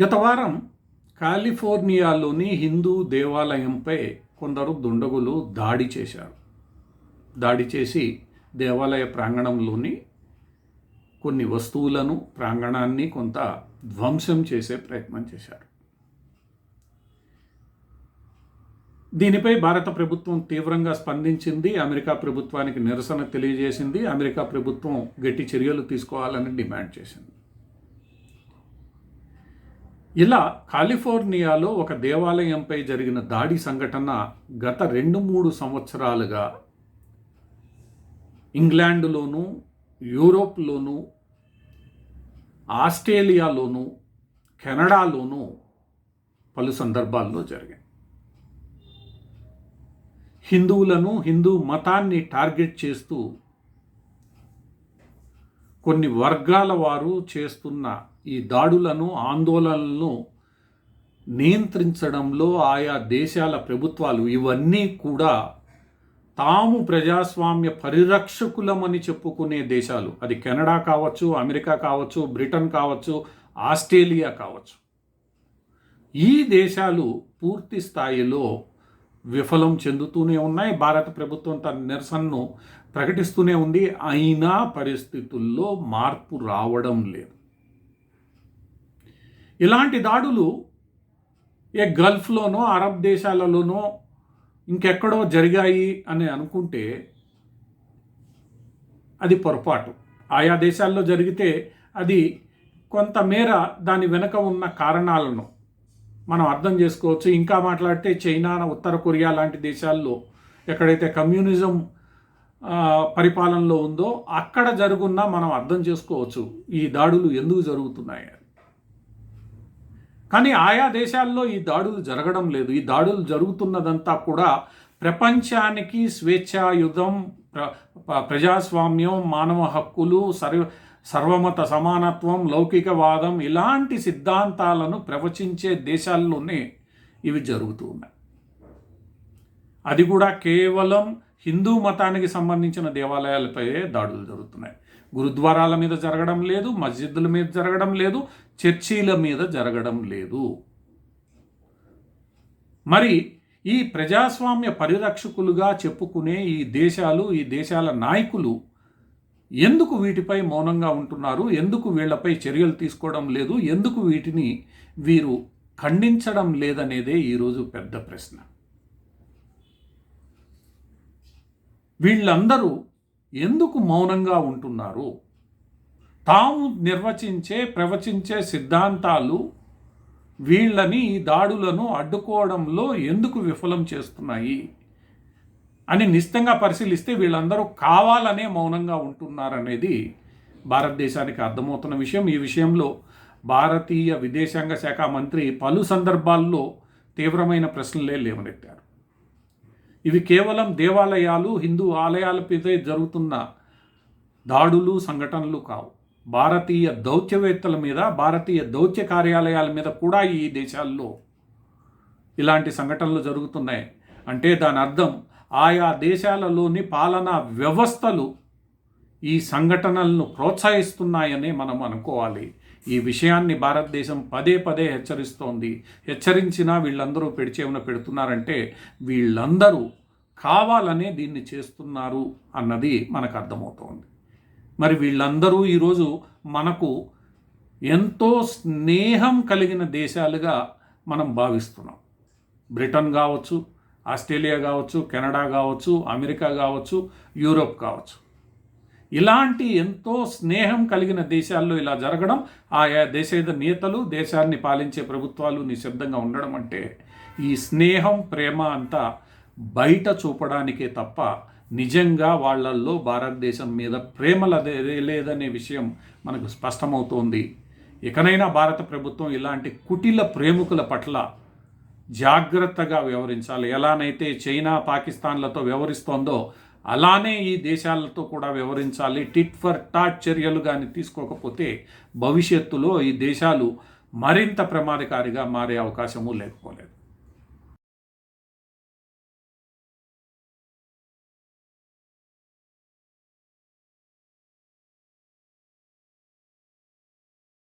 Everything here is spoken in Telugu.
గత వారం కాలిఫోర్నియాలోని హిందూ దేవాలయంపై కొందరు దుండగులు దాడి చేశారు. దాడి చేసి దేవాలయ ప్రాంగణంలోని కొన్ని వస్తువులను ప్రాంగణాన్ని కొంత ధ్వంసం చేసే ప్రయత్నం చేశారు. దీనిపై భారత ప్రభుత్వం తీవ్రంగా స్పందించింది అమెరికా ప్రభుత్వానికి నిరసన తెలియజేసింది అమెరికా ప్రభుత్వం గట్టి చర్యలు తీసుకోవాలని డిమాండ్ చేసింది. ఇలా కాలిఫోర్నియాలో ఒక దేవాలయంపై జరిగిన దాడి సంఘటన గత రెండు మూడు సంవత్సరాలుగా ఇంగ్లాండ్లోనూ యూరోప్లోనూ ఆస్ట్రేలియాలోనూ కెనడాలోనూ పలు సందర్భాల్లో జరిగాయి. హిందువులను హిందూ మతాన్ని టార్గెట్ చేస్తూ కొన్ని వర్గాల వారు చేస్తున్న ఈ దాడులను ఆందోళనలను నియంత్రించడంలో ఆయా దేశాల ప్రభుత్వాలు ఇవన్నీ కూడా తాము ప్రజాస్వామ్య పరిరక్షకులమని చెప్పుకునే దేశాలు. అది కెనడా కావచ్చు అమెరికా కావచ్చు బ్రిటన్ కావచ్చు ఆస్ట్రేలియా కావచ్చు. ఈ దేశాలు పూర్తి స్థాయిలో విఫలం చెందుతూనే ఉన్నాయి. భారత ప్రభుత్వం తన నిరసనను ప్రకటిస్తూనే ఉంది. అయినా పరిస్థితుల్లో మార్పు రావడం లేదు. ఇలాంటి దాడులు ఏ గల్ఫ్లోనో అరబ్ దేశాలలోనో ఇంకెక్కడో జరిగాయి అని అనుకుంటే అది పొరపాటు. ఆయా దేశాల్లో జరిగితే అది కొంతమేర దాని వెనుక ఉన్న కారణాలను మనం అర్థం చేసుకోవచ్చు. ఇంకా మాట్లాడితే చైనా ఉత్తర కొరియా లాంటి దేశాల్లో ఎక్కడైతే కమ్యూనిజం పరిపాలనలో ఉందో అక్కడ జరుగున్నా మనం అర్థం చేసుకోవచ్చు ఈ దాడులు ఎందుకు జరుగుతున్నాయి కానీ ఆయా దేశాల్లో ఈ దాడులు జరగడం లేదు. ఈ దాడులు జరుగుతున్నదంతా కూడా ప్రపంచానికి స్వేచ్ఛాయుధం ప్రజాస్వామ్యం మానవ హక్కులు సర్వ సర్వమత సమానత్వం లౌకికవాదం ఇలాంటి సిద్ధాంతాలను ప్రవచించే దేశాల్లోనే ఇవి జరుగుతూ ఉన్నాయి. అది కూడా కేవలం హిందూ మతానికి సంబంధించిన దేవాలయాలపై దాడులు జరుగుతున్నాయి. గురుద్వారాల మీద జరగడం లేదు మస్జిద్ల మీద జరగడం లేదు చర్చీల మీద జరగడం లేదు. మరి ఈ ప్రజాస్వామ్య పరిరక్షకులుగా చెప్పుకునే ఈ దేశాలు ఈ దేశాల నాయకులు ఎందుకు వీటిపై మౌనంగా ఉంటున్నారు? ఎందుకు వీళ్ళపై చర్యలు తీసుకోవడం లేదు? ఎందుకు వీటిని వీరు ఖండించడం లేదనేదే ఈరోజు పెద్ద ప్రశ్న. వీళ్ళందరూ ఎందుకు మౌనంగా ఉంటున్నారు? తాము నిర్వచించే ప్రవచించే సిద్ధాంతాలు వీళ్ళని ఈ దాడులను అడ్డుకోవడంలో ఎందుకు విఫలం చేస్తున్నాయి? అని నిశ్చితంగా పరిశీలిస్తే వీళ్ళందరూ కావాలనే మౌనంగా ఉంటున్నారనేది భారతదేశానికి అర్థమవుతున్న విషయం. ఈ విషయంలో భారతీయ విదేశాంగ శాఖ మంత్రి పలు సందర్భాల్లో తీవ్రమైన ప్రశ్నలే లేవనెత్తారు. ఇవి కేవలం దేవాలయాలు హిందూ ఆలయాలపై జరుగుతున్న దాడులు సంఘటనలు కావు. భారతీయ దౌత్యవేత్తల మీద భారతీయ దౌత్య కార్యాలయాల మీద కూడా ఈ దేశాల్లో ఇలాంటి సంఘటనలు జరుగుతున్నాయి. అంటే దాని అర్థం ఆయా దేశాలలోని పాలనా వ్యవస్థలు ఈ సంఘటనలను ప్రోత్సహిస్తున్నాయని మనం అనుకోవాలి. ఈ విషయాన్ని భారతదేశం పదే పదే హెచ్చరిస్తోంది. హెచ్చరించినా వీళ్ళందరూ పెడిచేమన పెడుతున్నారంటే వీళ్ళందరూ కావాలనే దీన్ని చేస్తున్నారు అన్నది మనకు అర్థమవుతోంది మరి వీళ్ళందరూ ఈరోజు మనకు ఎంతో స్నేహం కలిగిన దేశాలుగా మనం భావిస్తున్నాం. బ్రిటన్ కావచ్చు ఆస్ట్రేలియా కావచ్చు కెనడా కావచ్చు అమెరికా కావచ్చు యూరోప్ కావచ్చు. ఇలాంటి ఎంతో స్నేహం కలిగిన దేశాల్లో ఇలా జరగడం ఆయా దేశేద నేతలు దేశాన్ని పాలించే ప్రభుత్వాలు నిశ్శబ్దంగా ఉండడం అంటే ఈ స్నేహం ప్రేమ అంతా బయట చూపడానికే తప్ప నిజంగా వాళ్ళల్లో భారతదేశం మీద ప్రేమల లేదనే విషయం మనకు స్పష్టమవుతోంది. ఇకనైనా భారత ప్రభుత్వం ఇలాంటి కుటిల ప్రేమికుల పట్ల జాగ్రత్తగా వ్యవహరించాలి. ఎలానైతే చైనా పాకిస్తాన్లతో వ్యవహరిస్తోందో అలానే ఈ దేశాలతో కూడా వ్యవహరించాలి. టిట్ ఫర్ టాట్ చర్యలు కానీ తీసుకోకపోతే భవిష్యత్తులో ఈ దేశాలు మరింత ప్రమాదకారిగా మారే అవకాశము లేకపోలేదు.